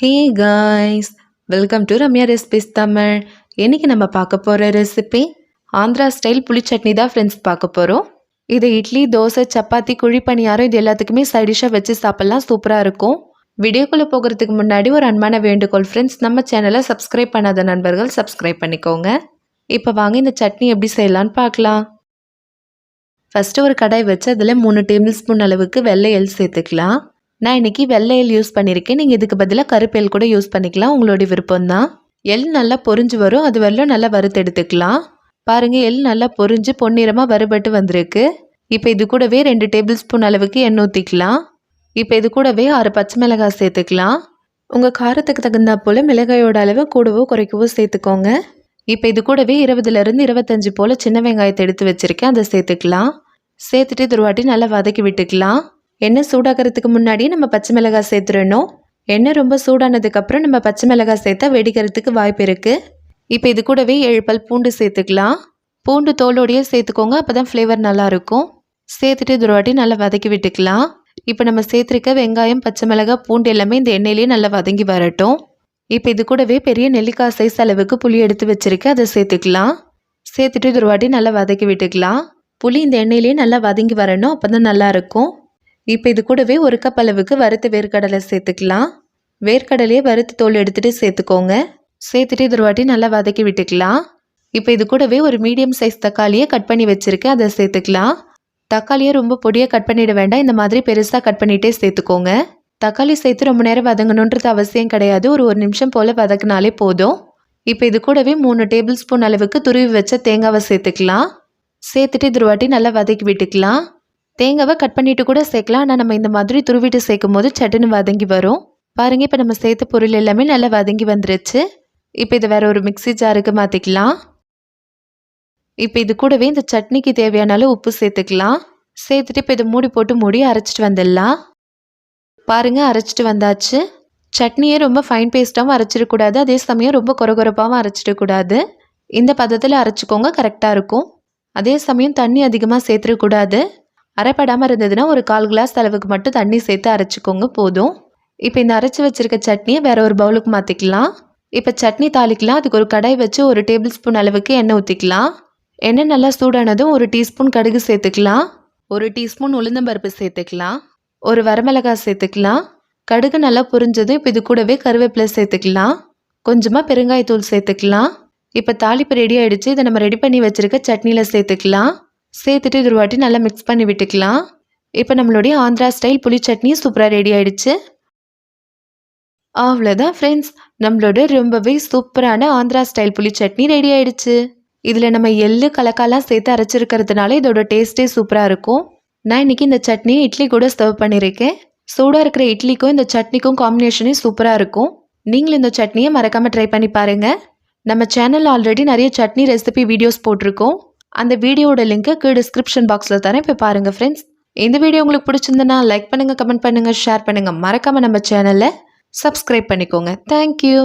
Hey guys welcome to Ramya recipes Tamil இன்றைக்கி நம்ம பார்க்க போகிற ரெசிபி ஆந்திரா ஸ்டைல் புளி சட்னி தான் ஃப்ரெண்ட்ஸ் பார்க்க போகிறோம் இது இட்லி தோசை சப்பாத்தி குழி பணியாரம் இது எல்லாத்துக்குமே சைடிஷாக வச்சு சாப்பிட்லாம் சூப்பராக இருக்கும். வீடியோக்குள்ளே போகிறதுக்கு முன்னாடி ஒரு அன்பான வேண்டுகோள் ஃப்ரெண்ட்ஸ் நம்ம சேனலை சப்ஸ்கிரைப் பண்ணாத நண்பர்கள் சப்ஸ்கிரைப் பண்ணிக்கோங்க. இப்போ வாங்க இந்த சட்னி எப்படி செய்யலான்னு பார்க்கலாம். ஃபஸ்ட்டு ஒரு கடாய் வச்சு அதில் மூணு டேபிள் ஸ்பூன் அளவுக்கு வெள்ளை எல் சேர்த்துக்கலாம். நான் இன்னைக்கு வெள்ளை யூஸ் பண்ணியிருக்கேன் நீங்கள் இதுக்கு பதிலாக கருப்பையல் கூட யூஸ் பண்ணிக்கலாம். உங்களுடைய விருப்பம் தான் எள் நல்லா பொரிஞ்சு வரும். அது வரலும் நல்லா வறுத்து எடுத்துக்கலாம். பாருங்கள் எள் நல்லா பொரிஞ்சு பொன்னிறமாக வறுபட்டு வந்திருக்கு. இப்போ இது கூடவே ரெண்டு டேபிள் ஸ்பூன் அளவுக்கு எண்ணெய் ஊற்றிக்கலாம் இப்போ இது கூடவே ஆறு பச்சை மிளகாய் சேர்த்துக்கலாம். உங்கள் காரத்துக்கு தகுந்தா போல் மிளகாயோட அளவு கூடவோ குறைக்கவோ சேர்த்துக்கோங்க. இப்போ இது கூடவே இருபதுலேருந்து இருபத்தஞ்சி போல் சின்ன வெங்காயத்தை எடுத்து வச்சுருக்கேன். அதை சேர்த்துக்கலாம். சேர்த்துட்டு இது ஒரு வாட்டி நல்லா வதக்கி விட்டுக்கலாம். எண்ணெய் சூடாகிறதுக்கு முன்னாடி நம்ம பச்சை மிளகாய் சேர்த்துடணும். எண்ணெய் ரொம்ப சூடானதுக்கப்புறம் நம்ம பச்சை மிளகாய் சேர்த்தா வெடிக்கிறதுக்கு வாய்ப்பு இருக்குது இப்போ இது கூடவே ஏழு பல் பூண்டு சேர்த்துக்கலாம். பூண்டு தோலோடையே சேர்த்துக்கோங்க அப்போ தான் ஃப்ளேவர் நல்லாயிருக்கும் சேர்த்துட்டு இது ஒரு வாட்டி நல்லா வதக்கி விட்டுக்கலாம். இப்போ நம்ம சேர்த்துருக்க வெங்காயம் பச்சை மிளகாய் பூண்டு எல்லாமே இந்த எண்ணெயிலேயே நல்லா வதங்கி வரட்டும். இப்போ இது கூடவே பெரிய நெல்லிக்காய் சைஸ் அளவுக்கு புளி எடுத்து வச்சுருக்கேன் அதை சேர்த்துக்கலாம். சேர்த்துட்டு இது ஒரு வாட்டி நல்லா வதக்கி விட்டுக்கலாம். புளி இந்த எண்ணெயிலேயே நல்லா வதங்கி வரணும் அப்போ தான் நல்லாயிருக்கும் இப்போ இது கூடவே ஒரு கப் அளவுக்கு வறுத்த வேர்க்கடலை சேர்த்துக்கலாம். வேர்க்கடலையே வறுத்து தோல் எடுத்துகிட்டு சேர்த்துக்கோங்க. சேர்த்துட்டு இது வாட்டி நல்லா வதக்கி விட்டுக்கலாம். இப்போ இது கூடவே ஒரு மீடியம் சைஸ் தக்காளியை கட் பண்ணி வச்சுருக்கேன். அதை சேர்த்துக்கலாம். தக்காளியை ரொம்ப பொடியாக கட் பண்ணிட வேண்டாம். இந்த மாதிரி பெருசாக கட் பண்ணிகிட்டே சேர்த்துக்கோங்க. தக்காளி சேர்த்து ரொம்ப நேரம் வதங்கணுன்றது அவசியம் கிடையாது. ஒரு ஒரு நிமிஷம் போல் வதக்குனாலே போதும். இப்போ இது கூடவே மூணு டேபிள் ஸ்பூன் அளவுக்கு துருவி வச்ச தேங்காவை சேர்த்துக்கலாம். சேர்த்துட்டு இது வாட்டி நல்லா வதக்கி விட்டுக்கலாம். தேங்காவை கட் பண்ணிட்டு கூட சேர்க்கலாம். ஆனால் நம்ம இந்த மாதிரி துருவிட்டு சேர்க்கும் போது சட்டுன்னு வதங்கி வரும். பாருங்கள் இப்போ நம்ம சேர்த்த பொருள் எல்லாமே நல்லா வதங்கி வந்துருச்சு. இப்போ இதை வேற ஒரு மிக்ஸி ஜாருக்கு மாற்றிக்கலாம் இப்போ இது கூடவே இந்த சட்னிக்கு தேவையான அளவு உப்பு சேர்த்துக்கலாம். சேர்த்துட்டு இப்போ இதை மூடி போட்டு மூடி அரைச்சிட்டு வந்துடலாம். பாருங்கள் அரைச்சிட்டு வந்தாச்சு. சட்னியே ரொம்ப ஃபைன் பேஸ்ட்டாகவும் அரைச்சிடக்கூடாது அதே சமயம் ரொம்ப குறகுறப்பாகவும் அரைச்சிடக்கூடாது இந்த பதத்தில் அரைச்சிக்கோங்க கரெக்டாக இருக்கும். அதே சமயம் தண்ணி அதிகமாக சேர்த்துடக்கூடாது அரைப்படாமல் இருந்ததுன்னா ஒரு கால் கிளாஸ் அளவுக்கு மட்டும் தண்ணி சேர்த்து அரைச்சிக்கோங்க போதும். இப்போ இந்த அரைச்சி வச்சிருக்க சட்னியை வேற ஒரு பவுலுக்கு மாற்றிக்கலாம் இப்போ சட்னி தாளிக்கலாம். அதுக்கு ஒரு கடாய் வச்சு ஒரு டேபிள் ஸ்பூன் அளவுக்கு எண்ணெய் ஊற்றிக்கலாம் எண்ணெய் நல்லா சூடானதும் ஒரு டீஸ்பூன் கடுகு சேர்த்துக்கலாம். ஒரு டீஸ்பூன் உளுந்தம்பருப்பு சேர்த்துக்கலாம். ஒரு வரமிளகாய் சேர்த்துக்கலாம். கடுகு நல்லா புரிஞ்சதும் இப்போ இது கூடவே கருவேப்பிலை சேர்த்துக்கலாம். கொஞ்சமாக பெருங்காயத்தூள் சேர்த்துக்கலாம். இப்போ தாளிப்பு ரெடி ஆகிடுச்சு இதை நம்ம ரெடி பண்ணி வச்சுருக்க சட்னியில் சேர்த்துக்கலாம். சேர்த்துட்டு இது ஒரு வாட்டி நல்லா மிக்ஸ் பண்ணி விட்டுக்கலாம். இப்போ நம்மளுடைய ஆந்திரா ஸ்டைல் புளி சட்னி சூப்பராக ரெடி ஆகிடுச்சு அவ்வளோதான் ஃப்ரெண்ட்ஸ் நம்மளோட ரொம்பவே சூப்பரான ஆந்திரா ஸ்டைல் புளி சட்னி ரெடி ஆகிடுச்சு இதில் நம்ம எள்ளு கலக்காலாம் சேர்த்து அரைச்சிருக்கிறதுனால இதோட டேஸ்ட்டே சூப்பராக இருக்கும். நான் இன்னைக்கு இந்த சட்னி இட்லி கூட சர்வ் பண்ணியிருக்கேன் சூடாக இருக்கிற இட்லிக்கும் இந்த சட்னிக்கும் காம்பினேஷனே சூப்பராக இருக்கும். நீங்களும் இந்த சட்னியை மறக்காமல் ட்ரை பண்ணி பாருங்கள் நம்ம சேனலில் ஆல்ரெடி நிறைய சட்னி ரெசிபி வீடியோஸ் போட்டிருக்கோம். அந்த வீடியோட லிங்க்கு கீழே டிஸ்கிரிப்ஷன் பாக்ஸில் தரேன் இப்போ பாருங்கள் ஃப்ரெண்ட்ஸ் இந்த வீடியோ உங்களுக்கு பிடிச்சிருந்தனா லைக் பண்ணுங்கள் கமெண்ட் பண்ணுங்கள் ஷேர் பண்ணுங்கள் மறக்காமல் நம்ம சேனலை சப்ஸ்கிரைப் பண்ணிக்கோங்க. தேங்க்யூ